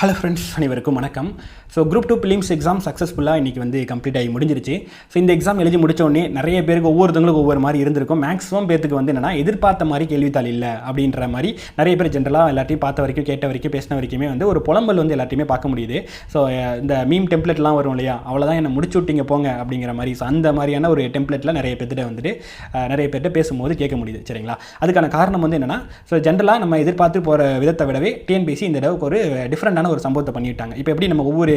Hello friends அனைவருக்கும் வணக்கம். So group two prelims exam சக்ஸஸ்ஃபுல்லாக இன்றைக்கி வந்து கம்ப்ளீட் ஆகி முடிஞ்சிருச்சு. ஸோ இந்த எக்ஸாம் எழுதி முடித்தோடனே நிறைய பேருக்கு ஒவ்வொருத்தவங்களுக்கும் ஒவ்வொரு மாதிரி இருந்திருக்கும். மேக்ஸிமம் பேத்துக்கு வந்து என்னன்னா எதிர்பார்த்த மாதிரி கேள்வித்தாள் இல்லை அப்படின்ற மாதிரி நிறைய பேர் ஜென்ரலாக எல்லாத்தையும் பார்த்த வரைக்கும் கேட்ட வரைக்கும் பேசின வரைக்குமே வந்து ஒரு புலம்பல் வந்து எல்லாத்தையுமே பார்க்க முடியுது. ஸோ இந்த மீம் டெம்ப்ளெட்லாம் வரும் இல்லையா? அவ்வளோதான் என்ன முடிச்சு விட்டீங்க போங்க அப்படிங்கிற மாதிரி. ஸோ அந்த மாதிரியான ஒரு டெம்ப்ளெட்டில் நிறைய பேர்த்திட்ட வந்துட்டு நிறைய பேர்கிட்ட பேசும்போது கேட்க முடியுது. சரிங்களா? அதுக்கான காரணம் வந்து என்னென்னா ஸோ ஜென்ரலாக நம்ம எதிர்பார்த்து போகிற விதத்தை விடவே டிஎன்பிசி இந்த அளவுக்கு ஒரு டிஃப்ரெண்டான ஒரு சம்பவத்தை பண்ணிவிட்டாங்க இப்போ எப்படி நம்ம ஒவ்வொரு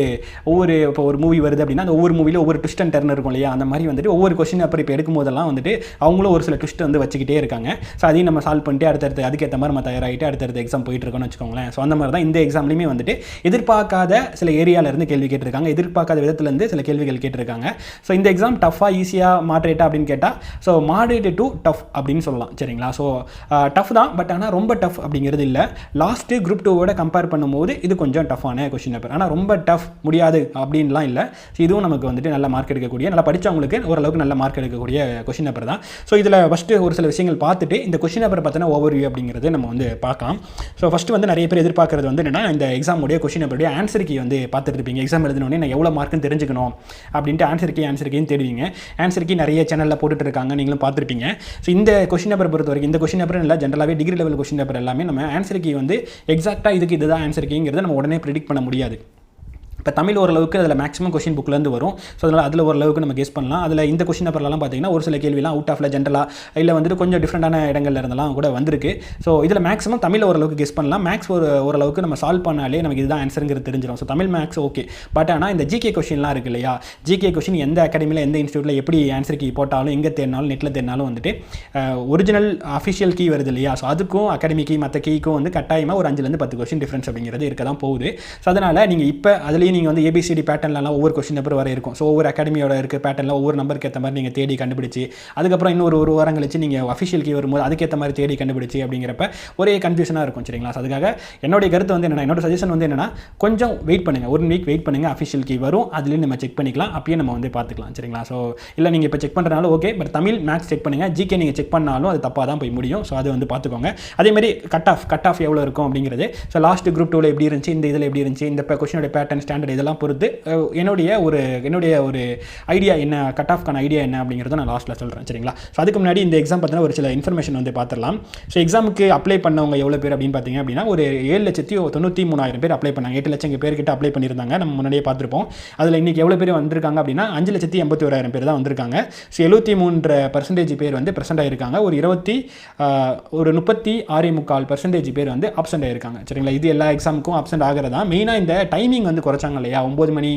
ஒவ்வொரு இப்போ ஒரு மூவி வருது அப்படின்னா அந்த ஒவ்வொரு மூவியில் ஒவ்வொரு ட்விஸ்ட் அண்ட் டர்ன் இருக்கும் இல்லையா? அந்த மாதிரி வந்துட்டு ஒவ்வொரு கொஸ்டின் அப்புறம் இப்போ எடுக்கும் போதெல்லாம் வந்துட்டு அவங்களும் ஒரு சில ட்விஸ்ட் வந்து வச்சுக்கிட்டே இருக்காங்க. ஸோ அதையும் நம்ம சால்வ் பண்ணிட்டு அடுத்தடுத்து அதுக்கேற்ற மாதிரி நம்ம தயாராகிட்டு அடுத்தடுத்த எக்ஸாம் போயிட்டு இருக்கோம்னு வச்சுக்கோங்களேன். ஸோ அந்த மாதிரி தான் இந்த எக்ஸாம்லையுமே வந்துட்டு எதிர்பார்க்காத சில ஏரியாவிலேருந்து இருந்து கேள்வி கேட்டிருக்காங்க. எதிர்பார்க்காத விதத்துலேருந்து சில கேள்விகள் கேட்டிருக்காங்க. ஸோ இந்த எக்ஸாம் டஃப்பாக ஈஸியாக மாட்ரேட்டா அப்படின்னு கேட்டால் ஸோ மாட்ரேட்டு டு டஃப் அப்படின்னு சொல்லலாம். சரிங்களா? ஸோ டஃப் தான் பட் ஆனால் ரொம்ப டஃப் அப்படிங்கிறது இல்லை. லாஸ்ட்டு குரூப் டூவோட கம்பேர் பண்ணும்போது இது கொஞ்சம் டஃப்பான கொஷின் பேப்பர் ஆனால் ரொம்ப டஃப் முடியாது அப்படின்லாம் இல்லை. ஸோ இதுவும் நமக்கு வந்துட்டு நல்ல மார்க் எடுக்கக்கூடிய நல்லா படித்தவங்களுக்கு ஓரளவுக்கு நல்ல மார்க் எடுக்கக்கூடிய கொஷின் பேப்பர் தான். ஸோ இதில் ஃபஸ்ட்டு ஒரு சில விஷயங்கள் பார்த்துட்டு இந்த கொஷின் பேப்பர் பார்த்தீங்கன்னா ஓவர் வியூ அப்படிங்கிறது நம்ம வந்து பார்க்கலாம். ஸோ ஃபஸ்ட்டு வந்து நிறைய பேர் எதிர்பார்க்கறது வந்து என்னன்னா இந்த எக்ஸாமுடைய கொஷின் பேப்பருடைய ஆன்சர் கீ வந்து பார்த்துட்டு இருப்பீங்க. எக்ஸாம் எழுதினோடனே நான் எவ்வளோ மார்க்குன்னு தெரிஞ்சுக்கணும் அப்படின்ட்டு ஆன்சர் கீ ஆன்சர் கீன்னு தேடுவீங்க. ஆன்சர் கீ நிறைய சேனலில் போட்டுட்டு இருக்காங்க நீங்களும் பார்த்துருப்பீங்க. ஸோ இந்த கொஷின் பேப்பர் பொறுத்த வரைக்கும் இந்த கொஷின் பேப்பர் இல்லை ஜென்ரலாகவே டிகிரி லெவல் கொஷின் பேப்பர் எல்லாமே நம்ம ஆன்சர் கீ வந்து எக்ஸாக்டாக இதுக்கு இதுதான் ஆன்சர் கீங்கிறது நம்ம உடனே ப்ரிடிக்ட் பண்ண முடியாது. இப்போ தமிழ் ஓரளவுக்கு அதில் மேக்ஸிமம் கொஷின் புக்லேருந்து வரும். ஸோ அதனால் அதில் ஓரளவுக்கு நம்ம கெஸ் பண்ணலாம். அதில் இந்த கொஷின் பேப்பர்லாம் பார்த்தீங்கன்னா ஒரு சில கேள்விலாம் அவுட் ஆஃப்ல ஜென்ரலாக இல்லை வந்துட்டு கொஞ்சம் டிஃப்ரெண்டான இடங்கள்ல இருந்தெல்லாம் கூட வந்திருக்கு. ஸோ இதில் மேக்ஸிமம் தமிழ் ஓரளவுக்கு கெஸ் பண்ணலாம். மேக்ஸ் ஒரு ஓரளவுக்கு நம்ம சால்வ் பண்ணாலே நமக்கு இதுதான் ஆன்சருங்கிறது தெரிஞ்சிடும் so Tamil maths okay but ஆனால் இந்த ஜிகே கொஷின்லாம் இருக்கு இல்லையா? ஜிகே கொஷின் எந்த அகாடமியில் எந்த இன்ஸ்டியூட்டில் எப்படி ஆன்சர் கீ போட்டாலும் எங்கே தேடினாலும் நெட்டில் தேடினாலும் வந்துட்டு ஒரிஜினல் அஃபிஷியல் கீ வருது இல்லையா? ஸோ அதுக்கும் அகாடமி கீ மற்ற கீக்கும் வந்து கட்டாயமாக ஒரு அஞ்சுலேருந்து பத்து கொஷின் டிஃப்ரென்ஸ் அப்படிங்கிறது இருக்க தான் போகுது. ஸோ அதனால் நீங்கள் இப்போ அதுலேயும் நீங்கள் வந்து ஏபிசிடி பேட்டர்ன்லாம் ஒவ்வொரு கொஸ்டின் பேப்பர் வர இருக்கும். ஸோ ஒவ்வொரு அகாடமியோட இருக்க பேட்டர்னில் ஒவ்வொரு நம்பருக்கு ஏற்ற மாதிரி நீங்கள் தேடி கண்டுபிடிச்சி அதுக்கப்புறம் இன்னொரு ஒரு வாரம் கழிச்சு நீங்கள் அஃபிஷியல் கீ வரும்போது அதுக்கேற்ற மாதிரி தேடி கண்டுபிடிச்சி அப்படிங்கிறப்ப ஒரே கன்ஃபியூஷனாக இருக்கும் சரிங்களா? அதுக்காக என்னுடைய கருத்து வந்து என்னென்னா என்னோட சஜஷன் வந்து என்னென்னா கொஞ்சம் வெயிட் பண்ணுங்கள் ஒரு வீக் வெயிட் பண்ணுங்கள் அஃபிஷியல் கீ வரும். அதுலேயும் நம்ம செக் பண்ணிக்கலாம். அப்பயே நம்ம வந்து பார்த்துக்கலாம் சரிங்களா? ஸோ இல்லை நீங்கள் இப்போ செக் பண்ணுறனால okay but Tamil maths check பண்ணுங்கள் ஜிகே நீங்கள் செக் பண்ணாலும் அது தப்பாக தான் போய் முடியும். ஸோ அது வந்து பார்த்துக்கோங்க. அதே மாதிரி கட் ஆஃப் கட் ஆஃப் எவ்வளோ இருக்கும் அப்படிங்கிறது. ஸோ லாஸ்ட் குரூப் டூவில் எப்படி இருந்துச்சு? இந்த இதில் எப்படி இருந்துச்சு? இந்த கொஸ்டினோட பேட்டர்ன் ஸ்டாண்டர்ட் இதெல்லாம் பொறுத்து என்னுடைய ஒரு என்னுடைய ஒரு ஐடியா என்ன கட் ஆஃப்க்கான ஐடியா என்ன அப்படிங்கிறத நான் லாஸ்ட்டில் சொல்கிறேன் சரிங்களா? ஸோ அதுக்கு முன்னாடி இந்த எக்ஸாம் பார்த்தீங்கன்னா ஒரு சில இன்ஃபர்மேஷன் வந்து பார்த்துடலாம். ஸோ எக்ஸாமுக்கு அப்ளை பண்ணவங்க எவ்வளோ பேர் அப்படின்னு பார்த்தீங்க அப்படின்னா ஒரு ஏழு லட்சத்தி தொண்ணூற்றி மூணாயிரம் பேர் அப்ளை பண்ணாங்க. எட்டு லட்சம் பேர்கிட்ட அப்ளை பண்ணியிருந்தாங்க. நம்ம முன்னாடியே பார்த்துருப்போம். அதில் இன்றைக்கி எவ்வளோ பேர் வந்திருக்காங்க அப்படின்னா அஞ்சு லட்சத்தி எண்பத்தி ஓராயிரம் பேர் தான் வந்திருக்காங்க. ஸோ எழுபத்தி மூன்று பர்சன்டேஜ் பேர் வந்து ப்ரெசென்ட் ஆகிருக்காங்க ஒரு இருபத்தி ஒரு முப்பத்தி ஆறே முக்கால் பர்சன்டேஜ் பேர் வந்து ஆப்சண்ட் ஆகிருக்காங்க சரிங்களா? இது எல்லா எக்ஸாமுக்கும் ஆப்சண்ட் ஆகிறதா? மெயினாக இந்த டைமிங் வந்து குறைச்சாங்க. இல்லையா ஒம்பது மணி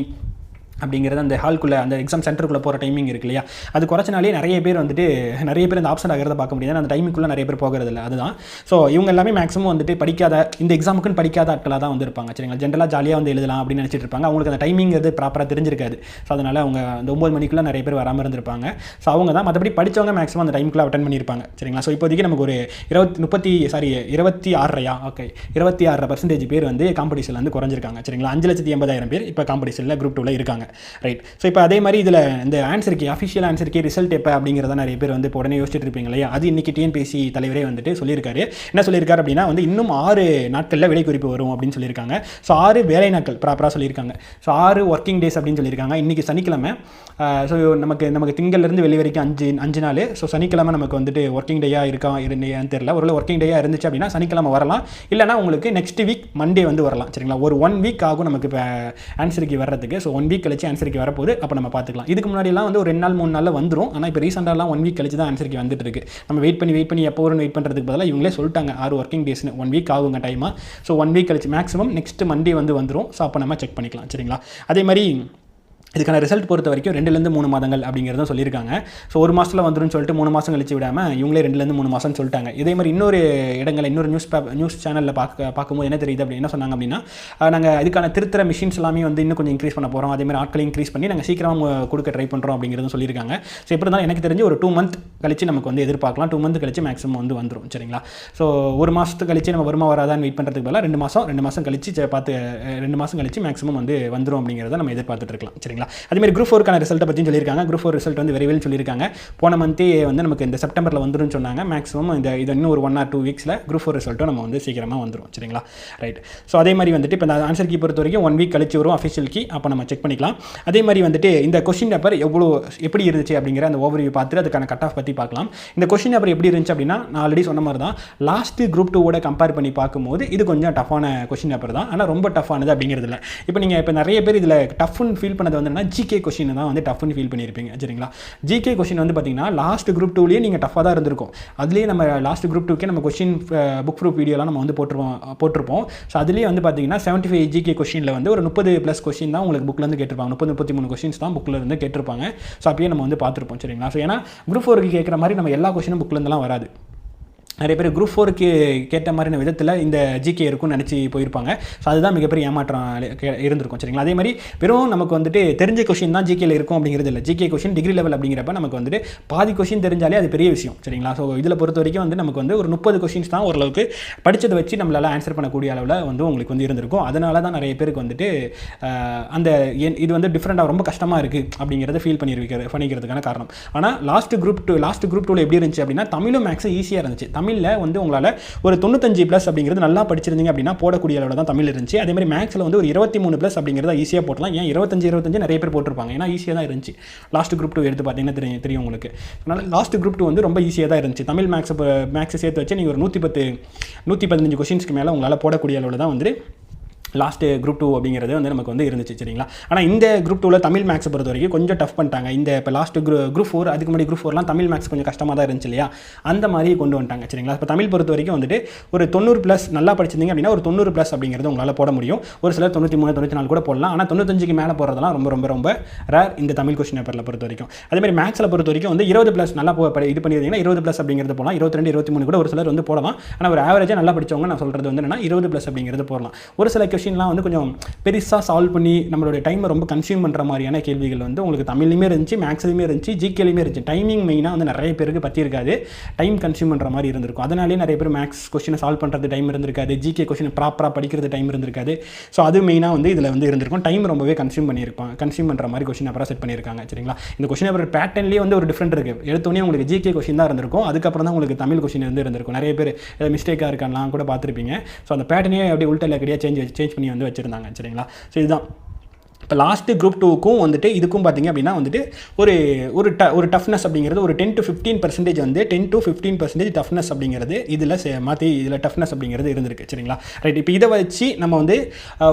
அப்படிங்கிறது அந்த ஹால்குள்ளே அந்த எக்ஸாம் சென்டருக்குள்ளே போகிற டைமிங் இருக்கு இல்லையா? அது குறைச்சினாலே நிறைய பேர் வந்துட்டு நிறைய பேர் அந்த ஆப்ஷன் ஆகிறத பார்க்க முடியாது. அந்த டைமிங்குள்ளே நிறைய பேர் போகிறது இல்லை. அதுதான். ஸோ இவங்க எல்லாமே மேக்ஸிமம் வந்துட்டு படிக்காத இந்த எக்ஸாமுக்குன்னு படிக்காத ஆட்களாக தான் வந்திருப்பாங்க. சரிங்களா? ஜென்ரலாக ஜாலியாக வந்து எழுதலாம் அப்படின்னு நினச்சிட்டு இருப்பாங்க. அவங்களுக்கு அந்த டைமிங்கிறது ப்ராப்பராக தெரிஞ்சிருக்காது. ஸோ அதனால் அவங்க அந்த ஒம்பது மணிக்குள்ளே நிறைய பேர் வராமல் இருந்திருப்பாங்க. ஸோ அவங்க தான் மற்றபடி படித்தவங்க மேக்ஸிமம் அந்த டைமுக்குள்ளே அட்டன் பண்ணியிருப்பாங்க. சரிங்களா? ஸோ இப்போதைக்கு நமக்கு ஒரு இருபத்தி முப்பத்தி சாரி இருபத்தி ஆறரையா? ஓகே இருபத்தி ஆறரை பர்சன்டேஜ் பேர் வந்து காம்படிஷனில் வந்து குறைஞ்சிருக்காங்க. சரிங்களா? அஞ்சு லட்சத்தி எண்பதாயிரம் பேர் இப்போ காம்படிஷனில் குரூப் டூவில் இருக்காங்க. ரைட் ஸோ இப்போ அதே மாதிரி இதில் இந்த ஆன்சருக்கு அஃபிஷியல் ஆன்சருக்கு ரிசல்ட் எப்போ அப்படிங்கிறத நிறைய பேர் வந்து இப்போ உடனே யோசிச்சுட்டு இருப்பீங்க இல்லையா? அது இன்றைக்கி டிஎன்பிசி தலைவரே வந்துட்டு சொல்லியிருக்காரு. என்ன சொல்லியிருக்காரு அப்படின்னா வந்து இன்னும் ஆறு நாட்களில் விலை குறிப்பு வரும் அப்படின்னு சொல்லியிருக்காங்க. ஸோ ஆறு வேலை நாட்கள் ப்ராப்பராக சொல்லியிருக்காங்க. ஸோ ஆறு ஒர்க்கிங் டேஸ் அப்படின்னு சொல்லியிருக்காங்க. இன்றைக்கி சனிக்கிழமை ஸோ நமக்கு நமக்கு திங்கள்லேருந்து வெளி வரைக்கும் அஞ்சு அஞ்சு நாள். ஸோ சனிக்கிழமை நமக்கு வந்துட்டு ஒர்க்கிங் டேயாக இருக்கா இருந்தேன்னு தெரியல. ஒரு ஒர்க்கிங் டேயாக இருந்துச்சு அப்படின்னா சனிக்கிழமை வரலாம். இல்லைனா உங்களுக்கு நெக்ஸ்ட் வீக் மண்டே வந்து வரலாம். சரிங்களா? ஒரு ஒன் வீக் ஆகும் நமக்கு இப்போ ஆன்சருக்கு வர்றதுக்கு. ஸோ ஒன் வீக் கழிச்சு ஆன்சருக்கு வரப்போகுது. அப்போ நம்ம பார்த்துக்கலாம். இதுக்கு முன்னாடிலாம் வந்து ஒரு ரெண்டு நாள் மூணு நாளில் வந்துடும் ஆனால் இப்போ ரீசெண்டாலாம் ஒன் வீக் கழிச்சு தான் ஆன்சருக்கு வந்துட்டு இருக்கு. நம்ம வெயிட் பண்ணி வெயிட் பண்ணி எப்போ வரும்னு வெயிட் பண்ணுறதுக்கு பதிலாக இவங்களே சொல்லிட்டாங்க. ஆறு ஒர்க்கிங் டேஸ்னு ஒன் வீக் ஆகுங்க டைமாக ஸோ ஒன் வீக் கழிச்சு மேக்ஸிமம் நெக்ஸ்ட் மண்டே வந்து வந்துடும் ஸோ அப்போ நம்ம செக் பண்ணிக்கலாம். சரிங்களா? அதே மாதிரி இதுக்கான ரிசல்ட் பொறுத்த வரைக்கும் ரெண்டுலேருந்து மூணு மாதங்கள் அப்படிங்கிறதும் சொல்லியிருக்காங்க. ஸோ ஒரு மாதத்தில் வந்துடும் சொல்லிட்டு மூணு மாதம் கழிச்சு விடாமல் இவங்களே ரெண்டுலேருந்து மூணு மாதம் சொல்லிட்டாங்க. இதே மாதிரி இன்னொரு இடங்களில் இன்னொரு நியூஸ் பேப்பர் நியூஸ் சேனலில் பார்க்க பார்க்கும்போது என்ன தெரியுது அப்படி என்ன சொன்னாங்க அப்படின்னா நாங்கள் இதுக்கான திருத்துற மிஷின்ஸ் எல்லாமே வந்து இன்னும் கொஞ்சம் இன்க்ரீஸ் பண்ண போகிறோம் அதே மாதிரி ஆட்களை இன்க்ரீஸ் பண்ணி நாங்கள் சீக்கிரமாக கொடுக்க ட்ரை பண்ணுறோம் அப்படிங்கிறதும் சொல்லியிருக்காங்க. ஸோ எப்படி இருந்தாலும் எனக்கு தெரிஞ்சு ஒரு டூ மந்த் கழிச்சு நமக்கு வந்து எதிர்பார்க்கலாம். டூ மந்த் கழிச்சு மேக்ஸிமம் வந்து வந்துடும் சரிங்களா? ஸோ ஒரு மாதத்துக்கு கழிச்சு நம்ம வருமா வராதான்னு வெயிட் பண்ணுறதுக்கு பதிலாக ரெண்டு மாதம் ரெண்டு மாதம் கழிச்சு பார்த்து ரெண்டு மாதம் கழிச்சு மேக்ஸிமம் வந்து வந்துடும் அப்படிங்கிறத நம்ம எதிர்பார்த்துட்டு இருக்கலாம். சரிங்களா? சரிங்களா அதேமாதிரி குரூப் ஃபோருக்கான ரிசல்ட்டை பற்றியும் சொல்லியிருக்காங்க. குரூப் ஃபோர் ரிசல்ட் வந்து விரைவில் சொல்லியிருக்காங்க. போன மந்த்தே வந்து நமக்கு இந்த செப்டம்பரில் வந்துடும் சொன்னாங்க. மேக்ஸிமம் இந்த இது இன்னும் ஒரு ஒன் ஆர் டூ வீக்ஸில் குரூப் ஃபோர் ரிசல்ட்டும் நம்ம வந்து சீக்கிரமாக வந்துடும் சரிங்களா? ரைட் ஸோ அதே மாதிரி வந்துட்டு இப்போ இந்த ஆன்சர் கீ பொறுத்த வரைக்கும் ஒன் வீக் கழிச்சு வரும் அஃபிஷியல் கீ அப்போ நம்ம செக் பண்ணிக்கலாம். அதே மாதிரி வந்துட்டு இந்த கொஷின் பேப்பர் எவ்வளோ எப்படி இருந்துச்சு அப்படிங்கிற அந்த ஓவர்வியூ பார்த்துட்டு அதுக்கான கட் ஆஃப் பற்றி பார்க்கலாம். இந்த கொஷின் பேப்பர் எப்படி இருந்துச்சு அப்படின்னா நான் ஆல்ரெடி சொன்ன மாதிரி தான் லாஸ்ட்டு குரூப் டூவோட கம்பேர் பண்ணி பார்க்கும்போது இது கொஞ்சம் டஃப்பான கொஷின் பேப்பர் தான். ஆனால் ரொம்ப டஃப்பானது அப்படிங்கிறது இல்லை இப்போ நீங்கள் இப்போ நிறைய பேர் இதில் டஃப்னு ஃபீல் பண்ணது வந்து ஜிகே கொஷின் தான் வந்து டஃப்னு ஃபீல் பண்ணியிருப்பீங்க சரிங்களா? ஜிகே கொஷின் வந்து பார்த்தீங்கன்னா லாஸ்ட் குரூப் டூலேயே நீங்கள் டஃப்பாக தான் இருந்திருக்கும். அதுலேயே நம்ம லாஸ்ட் குரூப் டூக்கே நம்ம கொஷின் புக் ப்ரூஃப் வீடியோலாம் நம்ம வந்து போட்டுருவோம் போட்டிருப்போம். ஸோ அதுலேயே வந்து பார்த்தீங்கன்னா செவன்ட்டி ஃபைவ் ஜிகே கொஷினில் வந்து ஒரு முப்பது ப்ளஸ் கொஷின் தான் உங்களுக்கு புக்கில் இருந்து கேட்டிருப்பாங்க. முப்பது முப்பத்தி மூணு கொஷின்ஸ் தான் புக்கில் இருந்து கேட்டிருப்பாங்க. ஸோ அப்படியே நம்ம வந்து பார்த்துருப்போம் சரிங்களா? ஸோ ஏன்னா குரூப் ஃபோருக்கு கேட்குற மாதிரி நம்ம எல்லா கொஷினும் புக்கில் இருந்தெல்லாம் வராது. நிறைய பேர் குரூப் ஃபோருக்கு கேட்ட மாதிரியான விதத்தில் இந்த ஜிகே இருக்கும்னு நினச்சி போயிருப்பாங்க. ஸோ அதுதான் மிகப்பெரிய ஏமாற்றம் கே- இருந்திருக்கும் சரிங்களா? அதே மாதிரி வெறும் நமக்கு வந்துட்டு தெரிஞ்ச கொஷின் தான் ஜிகேல இருக்கும் அப்படிங்கிறது இல்லை. ஜிகே கொஷின் டிகிரி லெவல் அப்படிங்கிறப்ப நமக்கு வந்துட்டு பாதி கொஷின் தெரிஞ்சாலே அது பெரிய விஷயம் சரிங்களா? ஸோ இதில் பொறுத்த வரைக்கும் வந்து நமக்கு வந்து ஒரு முப்பது கொஷின்ஸ் தான் ஓரளவுக்கு படித்ததை வச்சு நம்மளால் ஆன்சர் பண்ணக்கூடிய அளவில் வந்து உங்களுக்கு வந்து இருந்திருக்கும். அதனால தான் நிறைய பேருக்கு வந்துட்டு அந்த இது வந்து டிஃப்ரெண்ட்டாக ரொம்ப கஷ்டமாக இருக்குது அப்படிங்கிறத ஃபீல் பண்ணியிருக்கிற பண்ணிக்கிறதுக்கான காரணம். ஆனால் last group two last group டூவில் எப்படி இருந்துச்சு அப்படின்னா தமிழும் மேக்ஸும் ஈஸியாக இருந்துச்சு. தமிழ் தமிழில் வந்து உங்களால் ஒரு தொண்ணூத்தஞ்சு ப்ளஸ் அப்படிங்கிறது நல்லா படிச்சிருந்தீங்க அப்படின்னா போடக்கூடிய அளவில் தான் தமிழ் இருந்துச்சு. அதே மாதிரி மேக்ஸில் வந்து ஒரு இருபத்தி மூணு ப்ளஸ் அப்படிங்கிறத ஈஸியாக போட்டலாம். ஏன் இருபத்தஞ்சு இருபத்தஞ்சு நிறைய பேர் போட்டிருப்பாங்க. ஏன்னா ஈஸியாக தான் இருந்துச்சு. லாஸ்ட் குரூப் டூ எடுத்து பார்த்தீங்கன்னா தெரியும் தெரியும் உங்களுக்கு. அதனால் லாஸ்ட் குரூப் டூ வந்து ரொம்ப ஈஸியாக தான் இருந்துச்சு. தமிழ் மேக்ஸ் மேக்ஸை சேர்த்து வச்சு நீங்கள் ஒரு நூற்றி பத்து நூற்றி பதினஞ்சு கொஷின்ஸ்க்கு மேலே உங்களால் போடக்கூடிய அளவில் தான் வந்து லாஸ்ட்டு குரூப் டூ அப்படிங்கிறது வந்து நமக்கு வந்து இருந்துச்சு சரிங்களா? ஆனால் இந்த குரூப் டூவில் தமிழ் மேக்ஸை பொறுத்த வரைக்கும் கொஞ்சம் டஃப் பண்ணிட்டாங்க. இந்த இப்போ லாஸ்ட் குரூ குரூப் ஃபோர் அதுக்கு முன்னாடி குரூப் ஃபோர்லாம் தமிழ் மேக்ஸ் கொஞ்சம் கஷ்டமாக தான் இருந்துச்சு இல்லையா? அந்த மாதிரி கொண்டு வந்துட்டாங்க சரிங்களா? இப்போ தமிழ் பொறுத்த வரைக்கும் வந்துட்டு ஒரு தொண்ணூறு ப்ளஸ் நல்லா படிச்சிருந்தீங்க அப்படின்னா ஒரு தொண்ணூறு ப்ளஸ் அப்படிங்கிறது உங்களால் போட முடியும். ஒரு சிலர் தொண்ணூற்றி மூணு தொண்ணூற்றி நாலு கூட போடலாம். ஆனால் தொண்ணூத்தஞ்சுக்கு மேலே போகிறதெல்லாம் ரொம்ப ரொம்ப ரொம்ப ரேர் இந்த தமிழ் கொஸ்டின் பேப்பரில் பொறுத்த வரைக்கும் அதே மாதிரி மேக்ஸில் பொறுத்த வரைக்கும் வந்து இருபது ப்ளஸ் நல்லா இது பண்ணியிருந்தீங்கன்னா இருபது ப்ளஸ் அப்படிங்கிறது போகலாம் இருபத்தி ரெண்டு இருபத்தி மூணு கூட ஒரு சிலர் வந்து போடலாம். ஆனால் ஒரு ஆவரேஜாக நல்லா படிச்சவங்க நான் சொல்கிறது வந்து என்னன்னா இருபது ப்ளஸ் அப்படிங்கிறது போடலாம். ஒரு சில கொஷின்லாம் வந்து கொஞ்சம் பெருசாக சால்வ் பண்ணி நம்மளுடைய டைமை ரொம்ப கன்சியூம் பண்ணுற மாதிரியான கேள்விகள் வந்து உங்களுக்கு தமிழ்லையுமே இருந்துச்சு மேக்ஸ்லையுமே இருந்துச்சு ஜிகேலையுமே இருந்துச்சு. டைமிங் மெயினாக வந்து நிறைய பேருக்கு பற்றி இருக்காது டைம் கன்சியூம் பண்ணுற மாதிரி இருந்திருக்கும். அதனாலே நிறைய பேர் மேக்ஸ் கொஷினை சால்வ் பண்ணுறது டைம் இருந்திருக்காது. ஜிகே கொஷினை ப்ராப்பராக படிக்கிறது டைம் இருந்திருக்காது. ஸோ அது மெயினாக வந்து இதில் வந்து இருந்திருக்கும். டைம் ரொம்பவே கன்சியூம் பண்ணியிருப்பாங்க கன்சியூம் பண்ணுற மாதிரி கொஷின் அப்புறம் செட் பண்ணியிருக்காங்க சரிங்களா? இந்த கொஸ்டின் அப்புறம் பேட்டர்ன்லேயே வந்து ஒரு டிஃப்ரெண்ட் இருக்குது எடுத்தோடனே உங்களுக்கு ஜிகே கொஷின் தான் இருந்திருக்கும். அதுக்கப்புறம் தான் உங்களுக்கு தமிழ் கொஷின் வந்து இருந்திருக்கும். நிறைய பேர் மிஸ்டேக்காக இருக்கான்லாம் கூட பார்த்துருப்பீங்க. ஸோ அந்த பேட்டர்னே அப்படியே உள்டல் கிடையாது சேஞ்ச் சேஞ்ச் பண்ணி வந்து வச்சிருந்தாங்க சரிங்களா ஸோ இதுதான் இப்போ லாஸ்ட்டு குரூப் டூக்கும் வந்துட்டு இதுக்கும் பார்த்தீங்க அப்படின்னா வந்துட்டு ஒரு ஒரு ட ஒரு டஃப்னஸ் அப்படிங்கிறது ஒரு டென் டு ஃபிஃப்டீன் பர்சன்டேஜ் வந்து ten to fifteen percentage toughness அப்படிங்கிறது இதில் மாற்றி இதில் டஃப்னஸ் அப்படிங்கிறது இருந்திருக்கு சரிங்களா? ரைட் இப்போ இதை வச்சு நம்ம வந்து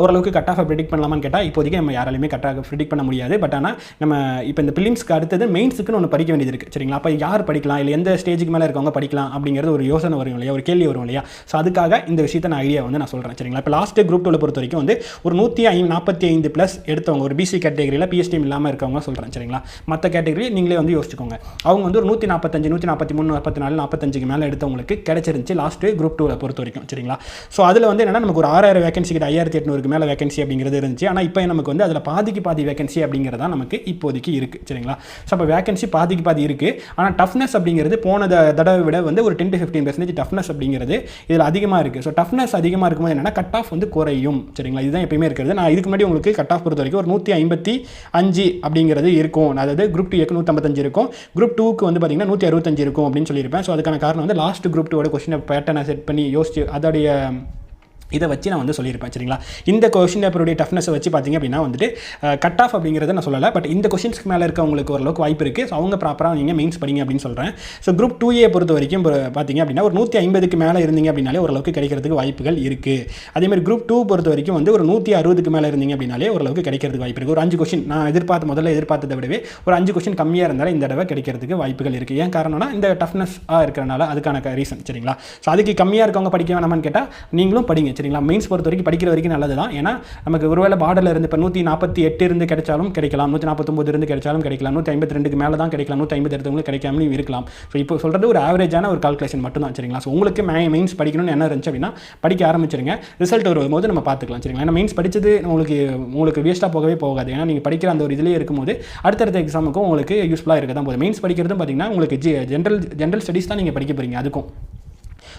ஓரளவுக்கு கட் ஆஃப் ப்ரிடிக் பண்ணலாமான்னு கேட்டால் இப்போதைக்கு நம்ம யாராலையுமே கட் ஆஃப் ப்ரிடிக் பண்ண முடியாது. பட் ஆனால் நம்ம இப்போ இந்த பிலிம்ஸ்க்கு அடுத்தது மெயின்ஸுக்குன்னு ஒன்று படிக்க வேண்டியது இருக்குது சரிங்களா? அப்போ யார் படிக்கலாம்? இல்லை எந்த ஸ்டேஜுக்கு மேலே இருக்கவங்க படிக்கலாம்? அப்படிங்கிறது ஒரு யோசனை வரும் இல்லையா? ஒரு கேள்வி வரும் இல்லையா? ஸோ அதுக்காக இந்த விஷயத்தை நான் ஐடியா வந்து நான் சொல்கிறேன் சரிங்களா? இப்போ லாஸ்ட்டு குரூப் டூவில் பொறுத்த வரைக்கும் வந்து ஒரு நூற்றி ஐ நாற்பத்தி ஐந்து ப்ளஸ் எடுத்தவங்க ஒரு பிசி கேட்டகரியில் பிஎஸ்டிஎம் இல்லாமல் இருக்கவங்க சொல்கிறேன் சரிங்களா? மற்ற கேட்டகரி நீங்களே வந்து யோசிச்சுக்கோங்க. அவங்க வந்து ஒரு நூற்றி நாற்பத்தஞ்சு நூற்றி நாற்பத்தி மூணு நாற்பத்தி நாலு நாற்பத்தஞ்சுக்கு மேலே எடுத்தவங்களுக்கு கிடைச்சிருந்துச்சு லாஸ்ட்டு குரூப் டூவில் பொறுத்த வரைக்கும் சரிங்களா? ஸோ அதில் வந்து என்னன்னா நமக்கு ஒரு ஆறாயிரம் வேகன்சி கிட்ட ஐயாயிரத்தி எட்நூறுக்கு மேலே வேகன்சி அப்படிங்கிறது இருந்துச்சு. ஆனால் இப்போ நமக்கு வந்து அதில் பாதிக்கு பாதி வேகன்சி அப்படிங்கிறதா நமக்கு இப்போதைக்கு இருக்குது சரிங்களா? ஸோ அப்போ வேகன்சி பாதிக்கு பாதி இருக்குது ஆனால் டஃப்னஸ் அப்படிங்கிறது போன தடவை விட வந்து ஒரு ten to fifteen percentage toughness அப்படிங்கிறது இதில் அதிகமாக இருக்குது ஸோ டஃப்னஸ் அதிகமாக இருக்கும்போது என்னென்னா கட் ஆஃப் வந்து குறையும் சரிங்களா? இதுதான் எப்பயுமே இருக்கிறது. நான் இதுக்கு முன்னாடி உங்களுக்கு கட் ஆஃப் பொறுத்த வரைக்கும் ஒரு நூற்றி ஐம்பத்தி அஞ்சு அப்படிங்கிறது இருக்கும். அதாவது குரூப் டூ நூற்றம்பத்தஞ்சு இருக்கும். குரூப் டூக்கு வந்து பார்த்தீங்கன்னா நூற்றி அறுபத்தஞ்சு இருக்கும் அப்படின்னு சொல்லியிருப்பேன். ஸோ அதுக்கான காரணம் வந்து லாஸ்ட் குரூப் டூவோட கொஸ்டினை பேட்டர்னை செட் பண்ணி யோசிச்சு அதோடைய இதை வச்சு நான் வந்து சொல்லியிருப்பேன் சரிங்களா? இந்த கொஷின் பேப்பருடைய டஃப்னஸை வச்சு பார்த்தீங்க அப்படின்னா வந்துட்டு கட் ஆஃப் அப்படிங்கிறத நான் சொல்லலை பட் இந்த கொஷின்ஸ்க்கு மேலே இருக்கவங்களுக்கு ஓரளவுக்கு வாய்ப்பு இருக்குது ஸோ அவங்க ப்ராப்பராக நீங்கள் மெயின்ஸ் படிங்க அப்படின்னு சொல்கிறேன் ஸோ குரூப் டூ ஏ பொறுத்த வரைக்கும் இப்போ பார்த்தீங்க அப்படின்னா ஒரு நூற்றி ஐம்பதுக்கு மேலே இருந்தீங்க அப்படின்னாலே ஓரளவுக்கு கிடைக்கிறதுக்கு வாய்ப்புகள் இருக்குது அதேமாதிரி குரூப் டூ பொறுத்த வரைக்கும் வந்து ஒரு நூற்றி அறுபதுக்கு மேலே இருந்தீங்க அப்படின்னாலே ஓரளவுக்கு கிடைக்கிறதுக்கு வாய்ப்பு இருக்குது ஒரு அஞ்சு கொஷின் நான் எதிர்பார்த்த முதல்ல எதிர்பார்த்ததை விடவே ஒரு அஞ்சு கொஷின் கம்மியாக இருந்தாலும் இந்த தடவை கிடைக்கிறதுக்கு வாய்ப்புகள் இருக்குது ஏன் காரணம்னா இந்த டஃப்னஸ்ஸாக இருக்கிறனால அதுக்கான ரீசன் சரிங்களா? ஸோ அதுக்கு கம்மியாக இருக்கவங்க படிக்க வேணாமான்னு கேட்டால் நீங்களும் படிங்க சரிங்களா? மெயின்ஸ் பொறுத்த வரைக்கும் படிக்கிற வரைக்கும் நல்லது தான் ஏன்னா நமக்கு ஒருவேளை பார்டரில் இருந்து இப்போ நூற்றி நாற்பத்தி எட்டு இருந்து கிடைச்சாலும் கிடைக்கலாம். நூற்றி நாற்பத்தொம்பது இருந்து கிடைச்சாலும் கிடைக்கலாம். நூற்றி ஐம்பத்தி ரெண்டுக்கு மேலே தான் கிடைக்கலாம். நூற்றி ஐம்பது எடுத்தவங்களுக்கு கிடைக்காமலும் இருக்கலாம். ஸோ இப்போ சொல்கிறது ஒரு ஆவரேஜான ஒரு கால்குலேஷன் மட்டும் தான் சரிங்களா? ஸோ உங்களுக்கு மே மெயின்ஸ் படிக்கணும்னு என்ன இருந்துச்சு அப்படின்னா படிக்க ஆரம்பிச்சிருங்க. ரிசல்ட் வரும்போது நம்ம பார்த்துக்கலாம் சரிங்களா? ஏன்னா மெயின்ஸ் படிச்சது உங்களுக்கு உங்களுக்கு வேஸ்ட்டாக போகவே போகாது. ஏன்னா நீங்கள் படிக்கிற அந்த ஒரு இதுலேயே இருக்கும்போது அடுத்தடுத்த எக்ஸாமுக்கும் உங்களுக்கு யூஸ்ஃபுல்லாக இருக்க தான் போதும் மெயின்ஸ் படிக்கிறதும் பார்த்தீங்கன்னா உங்களுக்கு ஜி ஜென்ரல் ஜென்ரல் ஸ்டடீஸ் தான் நீங்கள் படிக்க போகிறீங்க அதுக்கும்.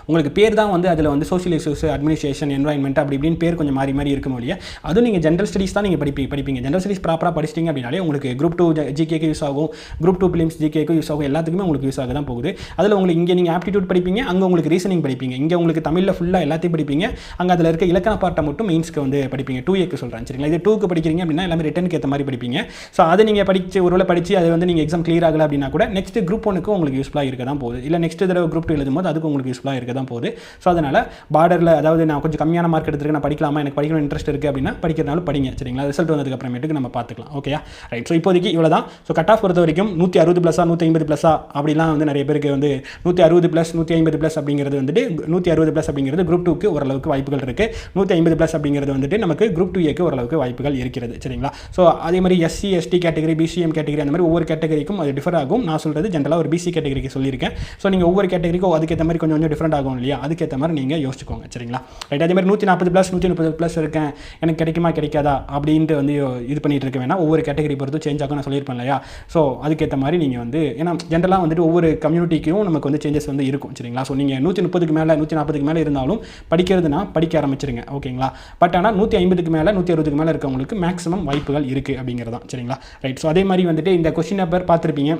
உங்களுக்கு பேர் தான் வந்து அதில் வந்து சோஷியல் இஷ்யூஸ் அட்மினிஸ்ட்ரேஷன் என்வாயன்மெண்ட் அப்படி இப்படின்னு பேர் கொஞ்சம் மாறி மாறி இருக்கும் இல்லையா அதுவும் நீங்கள் ஜென்ரல் ஸ்டடீஸ் தான் நீங்கள் படிப்பி படிப்பீங்க. ஜென்ரல் ஸ்டடிஸ் ப்ராப்பராக படிச்சிட்டிங்க அப்படின்னாலே உங்களுக்கு குரூப் டூ ஜிகேக்கு யூஸ் ஆகும். குரூப் டூ பிலிம்ஸ் ஜிகேக்கு யூஸ் ஆகும். எல்லாத்துக்குமே உங்களுக்கு யூஸ் ஆக தான் போகுது. அதில் உங்களுக்கு இங்கே நீங்கள் ஆப்டிடியூட் படிப்பீங்க அங்கே உங்களுக்கு ரீசனிங் படிப்பீங்க. இங்கே உங்களுக்கு தமிழில் ஃபுல்லாக எல்லாத்தையும் படிப்பீங்க. அங்கே அதில் இருக்க இலக்கண பாட்டை மட்டும் மெயின்ஸ்க்கு வந்து படிப்பீங்க. டூ ஏக்கு சொல்கிறேன் சரிங்களா? இது டூக்கு படிக்கிறீங்க அப்படின்னா எல்லாமே ரிட்டனுக்கு ஏற்ற மாதிரி படிப்பீங்க. ஸோ அதை நீங்கள் படித்து ஒருவேளை படித்து அது வந்து நீங்கள் எக்ஸாம் கிளியர் ஆகலை அப்படின்னா கூட நெக்ஸ்ட் குரூப் ஒனுக்கு உங்களுக்கு யூஸ்ஃபுல்லாக இருக்க தான் போகுது. இல்லை நெக்ஸ்ட் தடவை குரூப் டூ எழுதும் போது அதுக்கு உங்களுக்கு யூஸ்ஃபுல்லாக இருக்க தான் போகுது. ஸோ அதனால் பார்டரில் அதாவது நான் கொஞ்சம் கம்மியான மார்க் எடுத்துருக்கேன் நான் படிக்கலாமா? எனக்கு படிக்கணும் இன்ட்ரெஸ்ட் இருக்குது அப்படின்னா படிக்கிறனாலும் படிங்க சரிங்களா? ரிசல்ட் வந்ததுக்கு அப்புறமேட்டுக்கு நம்ம பார்த்துக்கலாம் ஓகேயா ரைட் ஸோ இப்போதைக்கு இவ்வளோ தான் ஸோ கட் ஆஃப் பொறுத்த வரைக்கும் நூற்றி அறுபது ப்ளஸ்ஸாக நூற்றி ஐம்பது ப்ளஸ்ஸாக அப்படிலாம் வந்து நிறைய பேருக்கு வந்து நூற்றி அறுபது ப்ளஸ் நூற்றி ஐம்பது ப்ளஸ் அப்படிங்கிறது வந்துட்டு நூற்றி அறுபது ப்ளஸ் அப்படிங்கிறது குரூப் டூக்கு ஓரளவுக்கு வாய்ப்புகள் இருக்குது நூற்றி ஐம்பது ப்ளஸ் அப்படிங்கிறது வந்துட்டு நமக்கு குரூப் டூ ஏக்கு ஓரளவுக்கு வாய்ப்புகள் இருக்கிறது சரிங்களா? ஸோ அதே மாதிரி SC ST category BCM category அந்த மாதிரி ஒவ்வொரு கேட்டகரிக்கும் அது டிஃபர் ஆகும். நான் சொல்கிறது ஜென்ரலாக ஒரு பிசி கேட்டகரிக்கு சொல்லியிருக்கேன். ஸோ நீங்கள் ஒவ்வொரு கேட்டகரிக்கும் அதுக்கேற்ற மாதிரி கொஞ்சம் கொஞ்சம் டிஃப்ரெண்ட் ஆகும் இல்லையா? அதுக்கேற்ற மாதிரி நீங்கள் யோசிச்சுக்கோங்க சரிங்களா? ரைட் அதே மாதிரி நூற்றி நாற்பது ப்ளஸ் நூற்றி முப்பது ப்ளஸ் இருக்கேன். எனக்கு கிடைக்குமா கிடைக்காதா? அப்படின்ட்டு வந்து இது பண்ணிட்டு இருக்க வேணாம். ஒவ்வொரு கேட்டகரி பொறுத்து சேஞ்ச் ஆகும் நான் சொல்லியிருப்பேன் இல்லையா? ஸோ அதுக்கேற்ற மாதிரி நீங்கள் வந்து ஏன்னா ஜென்ரலாக வந்துட்டு ஒவ்வொரு கம்யூனிட்டிக்கும் நமக்கு வந்து சேஞ்சஸ் வந்து இருக்கும் சரிங்களா? ஸோ நீங்கள் நூற்றி முப்பதுக்கு மேலே நூற்றி நாற்பதுக்கு மேலே இருந்தாலும் படிக்கிறதுனா படிக்க ஆரம்பிச்சிருங்க ஓகேங்களா? பட் ஆனால் நூற்றி ஐம்பதுக்கு மேலே நூற்றி அறுபதுக்கு மேலே இருக்கவங்களுக்கு மேக்ஸிமம் வாய்ப்புகள் இருக்குது அப்படிங்கிறது தான் சரிங்களா? ரைட் ஸோ அதே மாதிரி வந்துட்டு இந்த கொஸ்டின் நம்பர் பார்த்துருப்பீங்க.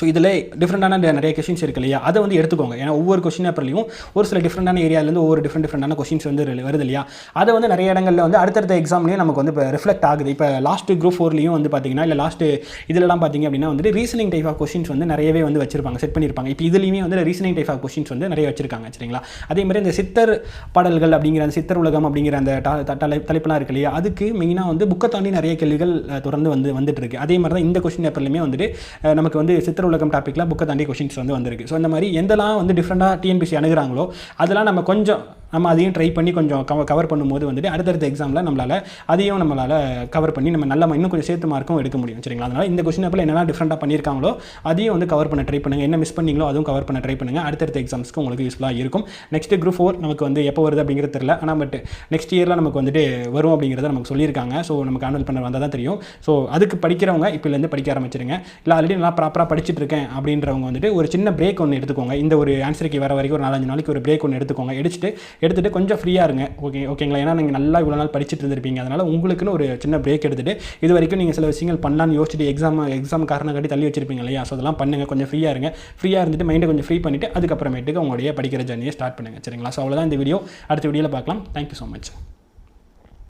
ஸோ இதில் டிஃப்ரெண்டான நிறைய கொஷின்ஸ் இருக்கு இல்லையா? அதை வந்து எடுத்துக்கோங்க. ஏன்னா ஒவ்வொரு கொஷின் பேப்பர்லையும் ஒரு சில டிஃப்ரெண்டான ஏரியாலேருந்து ஒவ்வொரு டிஃப்ரெண்ட் டிஃப்ரெண்டான கொஷின்ஸ் வந்து வருது இல்லையா? அதை வந்து நிறைய இடங்களில் வந்து அடுத்தடுத்த எக்ஸாம்லேயும் நமக்கு வந்து இப்போ ரிஃப்ளெக்ட் ஆகுது. இப்போ லாஸ்ட் குரூப் ஃபோர்லையும் வந்து பார்த்தீங்கன்னா இல்லை லாஸ்ட் இதிலலாம் பார்த்தீங்க அப்படின்னா வந்து ரீசனிங் டைப் ஆஃப் கொஷின்ஸ் வந்து நிறையவே வந்து வச்சிருப்பாங்க. செட் பண்ணியிருப்பாங்க இப்போ இதுலேயுமே வந்து ரீசனிங் டைப் ஆஃப் கொஷின்ஸ் வந்து நிறைய வச்சிருக்காங்க. சரிங்களா? அதே மாதிரி இந்த சித்தர் பாடல்கள் அப்படிங்கிற அந்த சித்தர் உலகம் அப்படிங்கிற அந்த ட- தலைப்பெல்லாம் இருக்கு இல்லையா? அதுக்கு மெயினாக வந்து புக்கை தாண்டி நிறைய கேள்விகள் தொடர்ந்து வந்து வந்துட்டு இருக்கு. அதே மாதிரி தான் இந்த கொஸ்டின் பேப்பர்லையுமே வந்துட்டு நமக்கு வந்து சித்தர் உலகம் டாப்பிக்கில் புக்கை தாண்டி கொஷின்ஸ் வந்து வந்திருக்கு. ஸோ இந்த மாதிரி எந்தெல்லாம் வந்து டிஃப்ரெண்ட்டாக டிஎன்பிசி அணுகிறாங்களோ அதெல்லாம் நம்ம கொஞ்சம் நம்ம அதையும் ட்ரை பண்ணி கொஞ்சம் கவர் கவர் பண்ணும்போது வந்துட்டு அடுத்தடுத்த எக்ஸாமில் நம்மளால் அதையும் நம்மளால் கவர் பண்ணி நம்ம நல்ல இன்னும் கொஞ்சம் சேர்த்து மார்க்கும் எடுக்க முடியும். சரிங்களா? அதனால் இந்த கொஸ்டின் பேப்பரில் என்னென்ன டிஃப்ரெண்ட்டாக பண்ணியிருக்காங்களோ அதையும் வந்து கவர் பண்ண ட்ரை பண்ணுங்கள் என்ன மிஸ் பண்ணீங்களோ அதுவும் கவர் பண்ண ட்ரை பண்ணுங்கள் அடுத்தடுத்த எக்ஸாம்ஸ்க்கு உங்களுக்கு யூஸ்ஃபுல்லாக இருக்கும். நெக்ஸ்ட் குரூப் ஃபோர் நமக்கு வந்து எப்போ வருது அப்படிங்கிறது தெரியல. ஆனால் பட் நெக்ஸ்ட் இயரில் நமக்கு வந்துட்டு வரும் அப்படிங்கிறத நமக்கு சொல்லியிருக்காங்க. ஸோ நமக்கு ஆனுவல் பண்ண வந்தால் தான் தெரியும். ஸோ அதுக்கு படிக்கிறவங்க இப்போலேருந்து படிக்க ஆரம்பிச்சிருங்க. இல்லை ஆல்ரெடி நல்லா ப்ராப்பராக படிச்சுட்டு இருக்கேன் அப்படின்றவங்க வந்துட்டு ஒரு சின்ன பிரேக் ஒன்று எடுத்துக்கோங்க. இந்த ஒரு ஆன்சருக்கு வர வரைக்கும் ஒரு நாலஞ்சு நாளைக்கு ஒரு பிரேக் ஒன்று எடுத்துக்கோங்க. எடுத்துட்டு எடுத்துகிட்டு கொஞ்சம் ஃப்ரீயாக இருங்க. ஓகே ஓகேங்களா ஏன்னா நீங்கள் நல்லா இவ்வளோ நாள் படிச்சுட்டு இருந்திருப்பீங்க. அதனால் உங்களுக்குன்னு ஒரு சின்ன பிரேக் எடுத்துட்டு இது வரைக்கும் நீங்கள் சில விஷயங்கள் பண்ணலான்னு யோசிச்சுட்டு எக்ஸாம் எக்ஸாம் காரணம் காட்டி தள்ளி வச்சிருப்பீங்க இல்லையா? ஸோ அதெல்லாம் பண்ணுங்கள் கொஞ்சம் ஃப்ரீயாக இருங்க. ஃப்ரீயாக இருந்துட்டு மைண்டை கொஞ்சம் ஃப்ரீ பண்ணிவிட்டு அதுக்கப்புறமேட்டுக்கு உங்களுடைய படிக்கிற ஜர்னியை ஸ்டார்ட் பண்ணுங்கள் சரிங்களா? ஸோ அவ்வளோதான் இந்த வீடியோ அடுத்த வீடியோவில் பார்க்கலாம். Thank you so much